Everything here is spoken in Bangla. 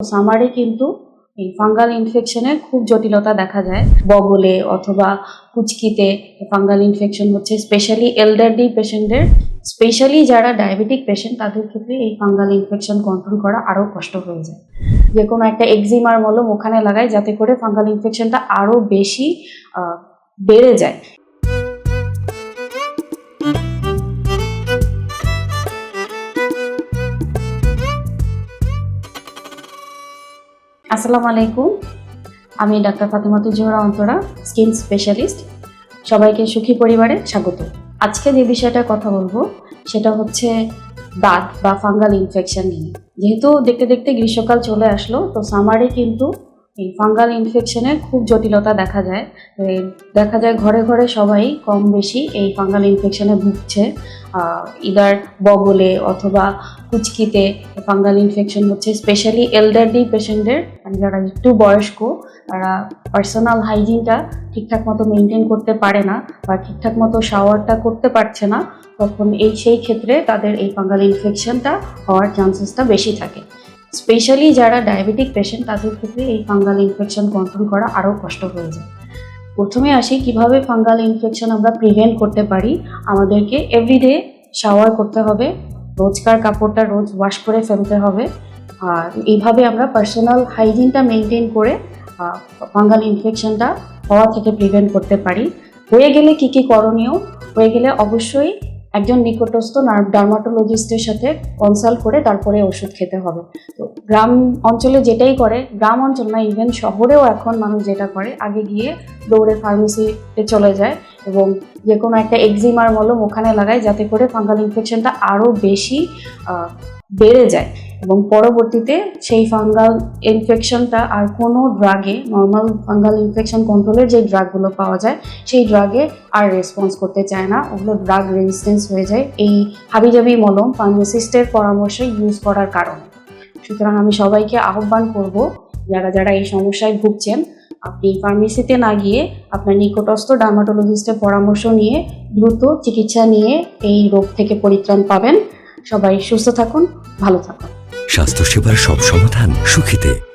সামারে কিন্তু এই ফাঙ্গাল ইনফেকশনের খুব জটিলতা দেখা যায়। বগলে অথবা কুচকিতে ফাঙ্গাল ইনফেকশন হচ্ছে, স্পেশালি এলডারলি পেশেন্টদের, স্পেশালি যারা ডায়াবেটিক পেশেন্ট, তাদের ক্ষেত্রে এই ফাঙ্গাল ইনফেকশন কন্ট্রোল করা আরও কষ্ট হয়ে যায়। যে কোনো একটা এক্সিমার মলম ওখানে লাগায়, যাতে করে ফাঙ্গাল ইনফেকশনটা আরও বেশি বেড়ে যায়। আসসালামু আলাইকুম। আমি doctor Fatematul Zohra Antara, skin specialist. সবাইকে সুখী পরিবারে স্বাগত। আজকে যে বিষয়টা কথা বলব, সেটা হচ্ছে দাঁত বা ফাঙ্গাল ইনফেকশন নিয়ে। যেহেতু দেখতে দেখতে গ্রীষ্মকাল চলে আসলো, তো সামারে কিন্তু এই ফাঙ্গাল ইনফেকশনের খুব জটিলতা দেখা যায়। দেখা যায় ঘরে ঘরে সবাই কম বেশি এই ফাঙ্গাল ইনফেকশনে ভুগছে ইদার বগলে অথবা কুচকিতে ফাঙ্গাল ইনফেকশন হচ্ছে স্পেশালি এলডারলি পেশেন্টদের মানে যারা একটু বয়স্ক, তারা পার্সোনাল হাইজিনটা ঠিকঠাক মতো মেনটেন করতে পারে না বা ঠিকঠাক মতো শাওয়ারটা করতে পারছে না, তখন এই সেই ক্ষেত্রে তাদের এই ফাঙ্গাল ইনফেকশনটা হওয়ার চান্সেসটা বেশি থাকে। স্পেশালি যারা ডায়াবেটিক পেশেন্ট তাদের ক্ষেত্রে এই ফাঙ্গাল ইনফেকশন কন্ট্রোল করা আরও কষ্ট হয়ে যায়। প্রথমে আসি, কীভাবে ফাঙ্গাল ইনফেকশন আমরা প্রিভেন্ট করতে পারি? আমাদেরকে এভরিডে শাওয়ার করতে হবে রোজকার কাপড়টা রোজ ওয়াশ করে ফেলতে হবে। আর এইভাবে আমরা পার্সোনাল হাইজিনটা মেনটেন করে ফাঙ্গাল ইনফেকশনটা হওয়া থেকে প্রিভেন্ট করতে পারি। হয়ে গেলে কি কি করণীয়? হয়ে গেলে অবশ্যই একজন নিকটস্থ ডার্মাটোলজিস্টের সাথে কনসাল্ট করে তারপরে ওষুধ খেতে হবে। তো গ্রাম অঞ্চলে যেটাই করে, গ্রাম অঞ্চল না ইভেন শহরেও এখন মানুষ যেটা করে, আগে গিয়ে দৌড়ে ফার্মেসিতে চলে যায় এবং যে কোনো একটা এক্সিমার মলম ওখানে লাগায় যাতে করে ফাঙ্গাল ইনফেকশনটা আরও বেশি বেড়ে যায়। এবং পরবর্তীতে সেই ফাঙ্গাল ইনফেকশনটা আর কোনো ড্রাগে নর্মাল ফাঙ্গাল ইনফেকশন কন্ট্রোলের যে ড্রাগগুলো পাওয়া যায়, সেই ড্রাগে আর রেসপন্স করতে চায় না। ওগুলো ড্রাগ রেজিস্ট্যান্স হয়ে যায় এই হাবিজাবি মলম ফার্মাসিস্টের পরামর্শে ইউজ করার কারণে। সুতরাং আমি সবাইকে আহ্বান করব, যারা যারা এই সমস্যায় ভুগছেন, আপনি ফার্মেসিতে না গিয়ে আপনার নিকটস্থ ডার্মাটোলজিস্টের পরামর্শ নিয়ে দ্রুত চিকিৎসা নিয়ে এই রোগ থেকে পরিত্রাণ পাবেন। সবাই সুস্থ থাকুন, ভালো থাকুন। স্বাস্থ্যসেবার সব সমাধান সুখিতে।